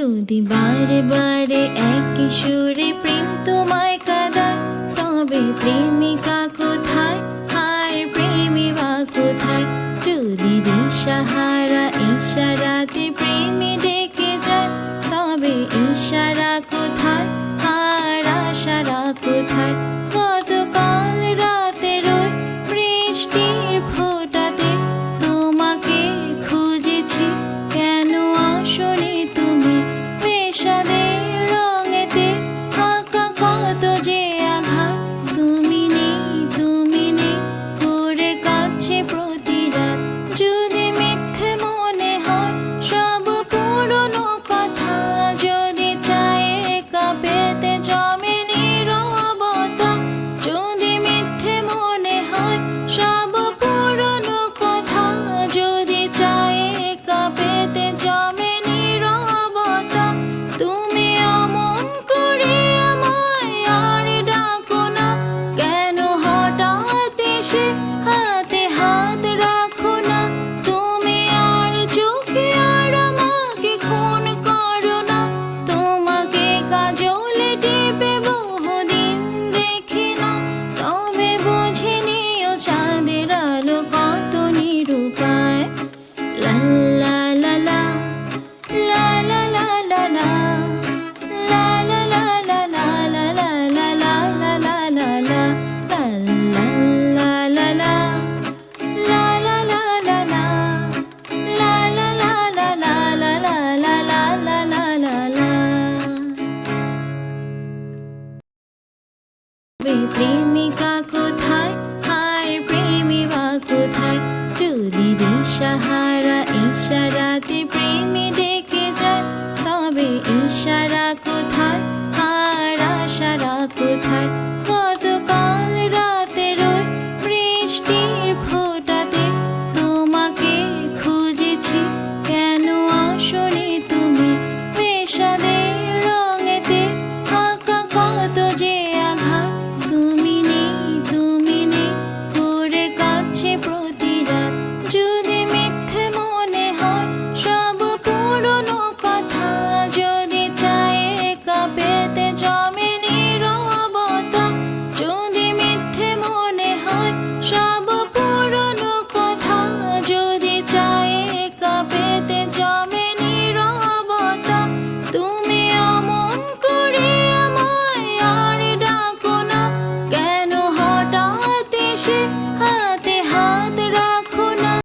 যদি বারে বারে এক সুরে প্রেম তোমায় কাদা, তবে প্রেমিকা কোথায়? হার প্রেমী বা কোথায়? যদি দিশাহারা ইশারাতে প্রেমী ডেকে যায়, তবে ইশারা প্রেমিকা কোথায়? আর প্রেমী বা কোথায়? যদি দিশাহারা ইশারাতে